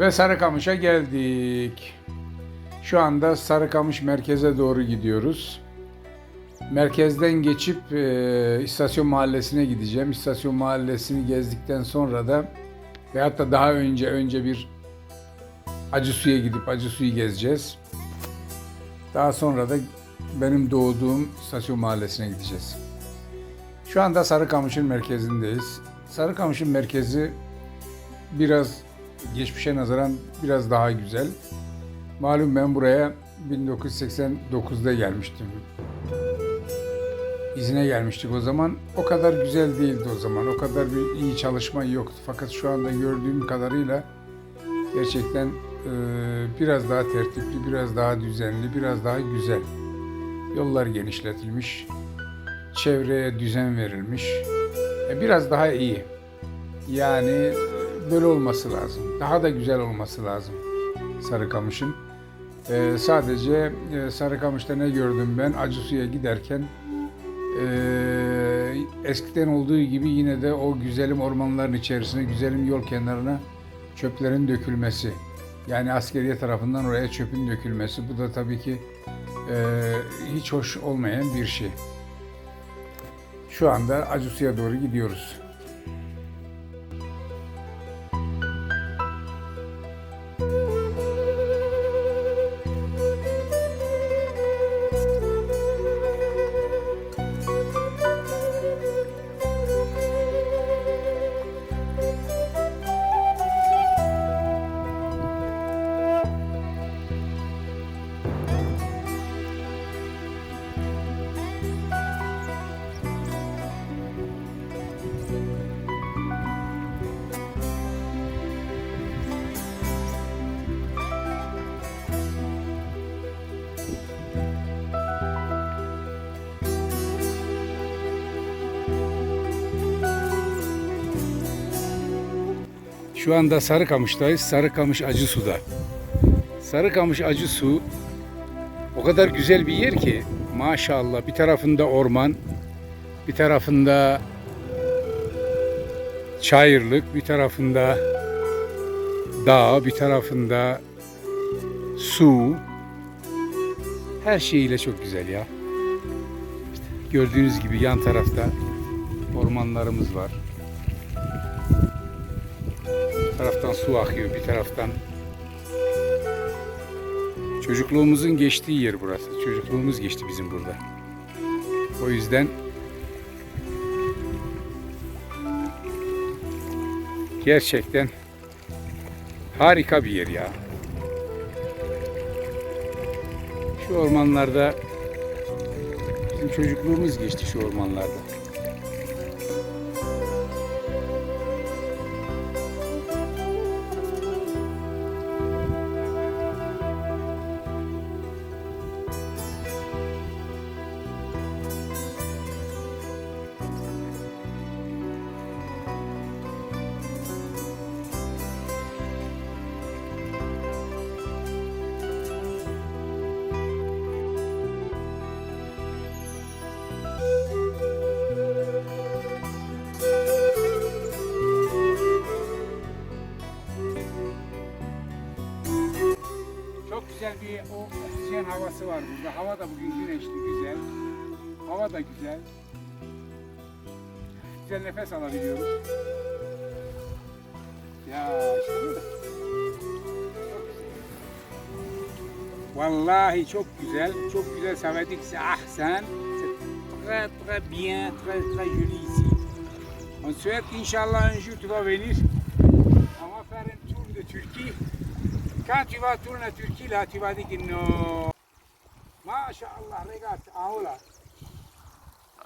Ve Sarıkamış'a geldik. Şu anda Sarıkamış merkeze doğru gidiyoruz. Merkezden geçip e, istasyon mahallesine gideceğim. İstasyon mahallesini gezdikten sonra da veyahut da daha önce önce bir Acısu'ya gidip Acısu'yu gezeceğiz. Daha sonra da benim doğduğum istasyon mahallesine gideceğiz. Şu anda Sarıkamış'ın merkezindeyiz. Sarıkamış'ın merkezi biraz geçmişe nazaran biraz daha güzel. Malum ben buraya 1989'da gelmiştim. İzine gelmiştik o zaman. O kadar güzel değildi o zaman. O kadar bir iyi çalışma yoktu. Fakat şu anda gördüğüm kadarıyla gerçekten e, biraz daha tertipli, biraz daha düzenli, biraz daha güzel. Yollar genişletilmiş, çevreye düzen verilmiş. E, biraz daha iyi. Yani böyle olması lazım. Daha da güzel olması lazım Sarıkamış'ın. E, sadece e, Sarıkamış'ta ne gördüm ben? Acısu'ya giderken e, eskiden olduğu gibi yine de o güzelim ormanların içerisine, güzelim yol kenarına çöplerin dökülmesi. Yani askeriye tarafından oraya çöpün dökülmesi. Bu da tabii ki e, hiç hoş olmayan bir şey. Şu anda Acısu'ya doğru gidiyoruz. Şu anda Sarıkamış'tayız. Sarıkamış Acısu'da. Sarıkamış Acısu o kadar güzel bir yer ki maşallah bir tarafında orman, bir tarafında çayırlık, bir tarafında dağ, bir tarafında su. Her şeyiyle çok güzel ya. İşte gördüğünüz gibi yan tarafta ormanlarımız var. Taraftan su akıyor, bir taraftan çocukluğumuzun geçtiği yer burası. Çocukluğumuz geçti bizim burada. O yüzden gerçekten harika bir yer ya. Şu ormanlarda bizim çocukluğumuz geçti şu ormanlarda. Havası var burada. Hava da bugün güneşli, güzel. Hava da güzel. Güzel nefes alabiliyoruz. Ya işte. Vallahi çok güzel, çok güzel. C'est ahsen. C'est très très bien, très très joli ici. On souhaite qu'Inch'Allah un jour tu vas venir. On va faire un tour de Turquie. Quand tu vas tourner en Turquie, là, tu vas dire que non. ما شاء الله رجعت أهولا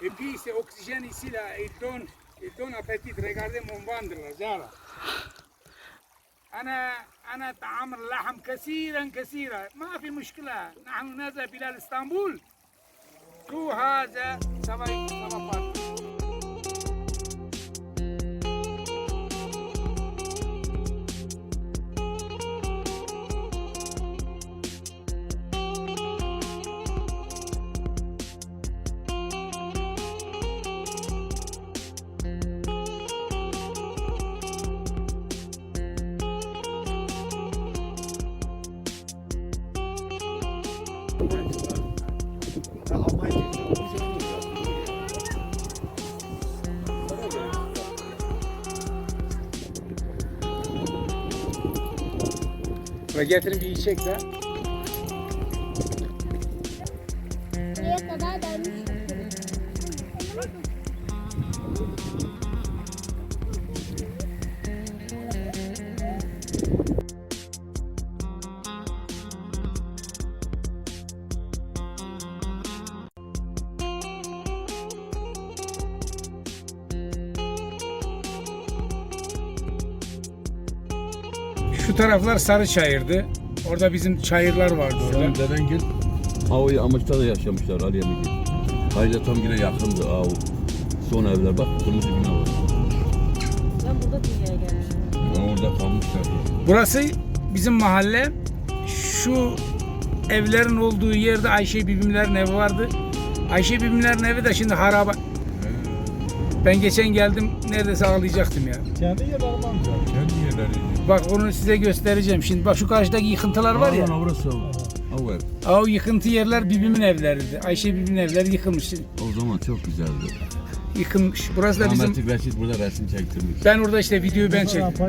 بيس أكسجين سيلا يدون يدون أبتيت رجعت مباندلا زارا أنا أنا طعام اللحم كثيرا كثيرا ما في مشكلة نحن نذهب إلى اسطنبول تو هذا سبب Ve getirin bir içecek de. Buraya kadar gelmiş. Şu taraflar sarı çayırdı. Orada bizim çayırlar vardı orada. Senin deden gel. Avı Amaç'ta da yaşamışlar Ali Emine. Hayla tam yine yakındı av. Son evler bak kırmızı bina var. Ben burada dünyaya gelmişim. Orada kalmışlar. Burası bizim mahalle. Şu evlerin olduğu yerde Ayşe Bibimlerin evi vardı. Ayşe Bibimlerin evi de şimdi haraba. Ben geçen geldim neredeyse ağlayacaktım ya. Kendi yerlerim amca. Kendi yerleri. Bak onu size göstereceğim. Şimdi bak şu karşıdaki yıkıntılar var ya. Aa, Orası av. Av ev. O yıkıntı yerler bibimin evleriydi. Ayşe bibimin evleri yıkılmış. O zaman çok güzeldi. Yıkılmış. Burası da bizim Rahmetli Reşit burada resim çektirmiş. ben orada işte videoyu ben çektim.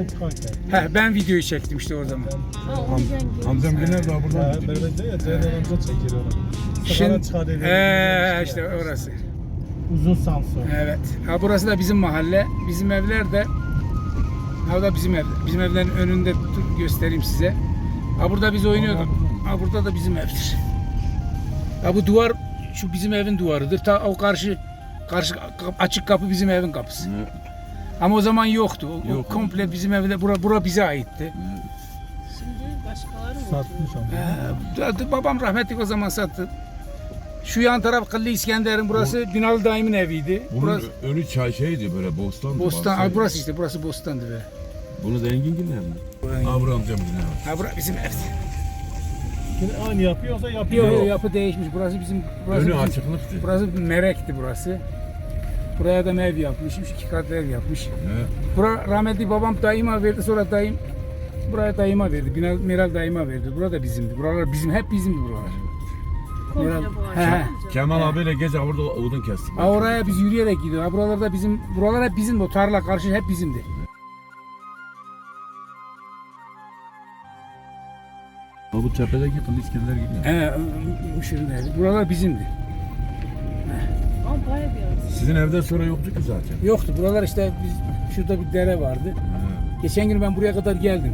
Heh, ben videoyu çektim işte o zaman. Ha onu ben Hamzam Güner daha Ha, burada. böyle değil ya, Ceylan amca çekir onu. Şimdi ee, işte orası. Uzun Samsun. Evet. Ha burası da bizim mahalle. Bizim evler de ha da bizim ev. Bizim evlerin önünde dur göstereyim size. Ha burada biz oynuyorduk. Ha burada da bizim evdir. Ha bu duvar şu bizim evin duvarıdır. Ta o karşı karşı açık kapı bizim evin kapısı. Evet. Ama o zaman yoktu. O, o Yok. komple bizim evde bura, bura bize aitti. şimdi başkaları mı? Satmış ama. Ee, babam rahmetli o zaman sattı. Şu yan taraf Kıllı İskender'in burası Binalı Daim'in eviydi. Bunun Burası önü çay şeydi böyle bostan. Bostan, ha, burası işte burası Bostan'dı be. Bunu da Engin mi? Abra amcam Güner. Ha burası bizim ev. Yine aynı yapıyorsa yapıyor. Yok yok yapı değişmiş. Burası bizim burası Önü bizim- açıklıktı. Burası merekti burası. Buraya da ev yapmışmış. iki katlı ev yapmış. Evet. Bura rahmetli babam dayıma verdi. Sonra dayım buraya dayıma verdi. Binal, Meral dayıma verdi. Burada bizimdi. Buralar bizim hep bizimdi buralar. Komple bu He, he. ağaç. Kemal abiyle gece orada odun kestik. Ha oraya biz yürüyerek gidiyoruz. Ha buralarda bizim buralar hep bizim. O tarla karşı hep bizimdi. Ha, bu tepedeki Kılı İskender Güner. He, Müşir'in evi. Buralar bizimdi. Ama bayağı bir yer. Sizin evden sonra yoktu ki zaten. Yoktu. Buralar işte biz şurada bir dere vardı. Geçen gün ben buraya kadar geldim.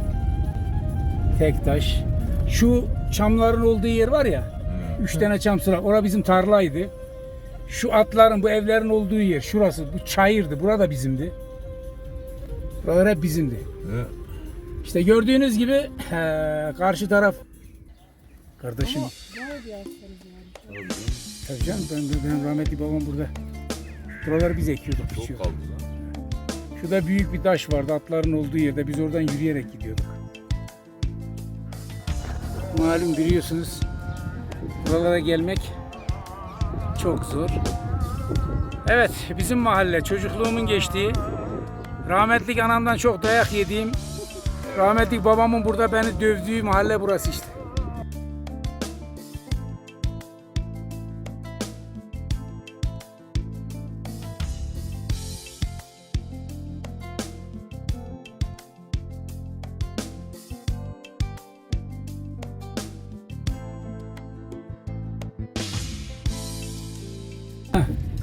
Tek taş. Şu çamların olduğu yer var ya. Üç tane çam sıra. Orası bizim tarlaydı. Şu atların, bu evlerin olduğu yer. Şurası. Bu çayırdı. Burada bizimdi. Buralar hep bizimdi. Evet. İşte gördüğünüz gibi he, karşı taraf kardeşim. Tabii canım ben, ben rahmetli babam burada. Buraları biz ekiyorduk, Çok biçiyorduk. kaldı lan. Şurada büyük bir taş vardı atların olduğu yerde. Biz oradan yürüyerek gidiyorduk. Malum biliyorsunuz buralara gelmek çok zor. Evet bizim mahalle çocukluğumun geçtiği rahmetlik anamdan çok dayak yediğim rahmetlik babamın burada beni dövdüğü mahalle burası işte.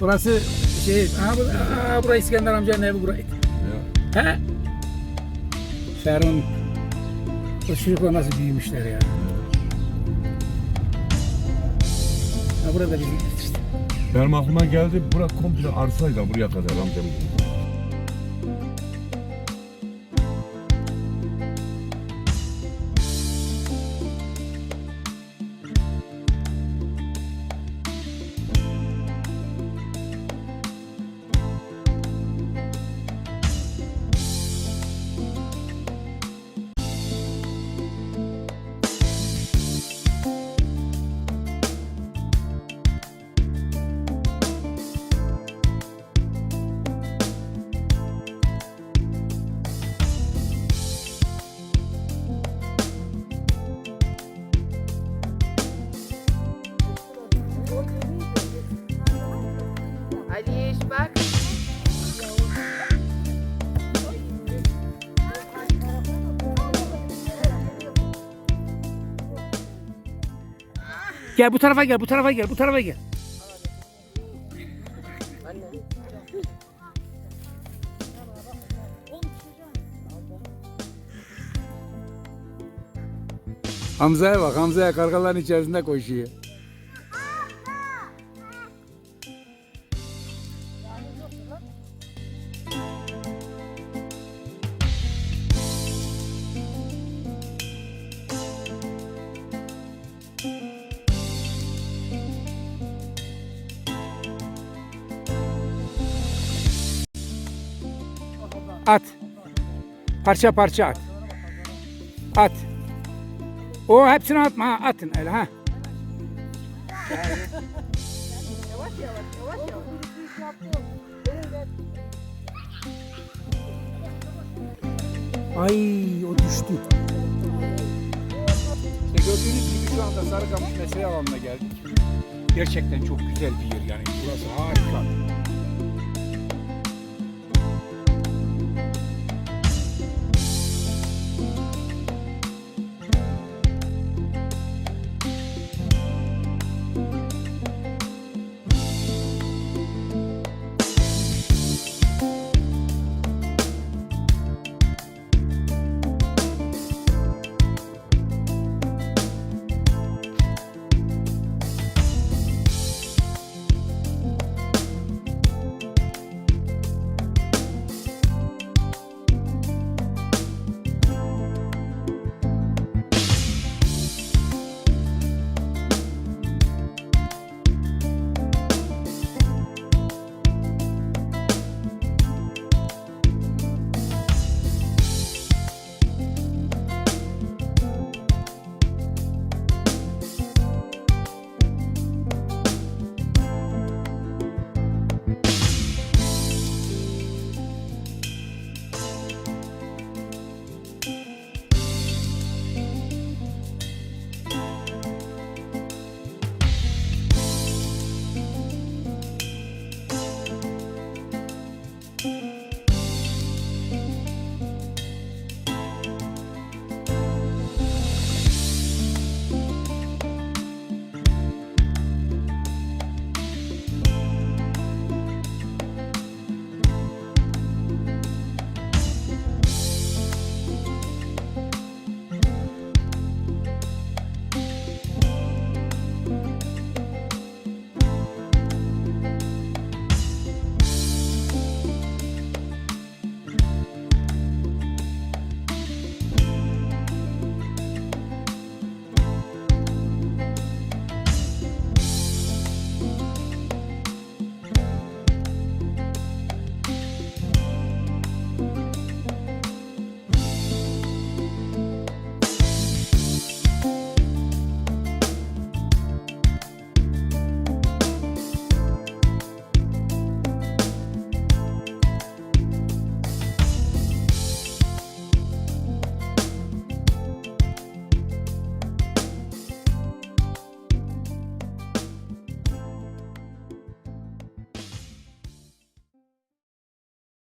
Burası şey, aha, bu, aha, burası İskender amcanın evi buraydı. Ya. He? Ferun, o çocuklar nasıl büyümüşler ya. Ha burada bizim işte. Benim aklıma geldi bura komple arsaydı buraya kadar amcam. Gel bu tarafa gel, bu tarafa gel, bu tarafa gel. Hamza'ya bak, Hamza'ya kargaların içerisinde koşuyor. At. Parça parça at. At. O hepsini atma ha. Atın öyle ha. Ay o düştü. İşte gördüğünüz gibi şu anda Sarıkamış mesire alanına geldik. Gerçekten çok güzel bir yer yani. Burası harika.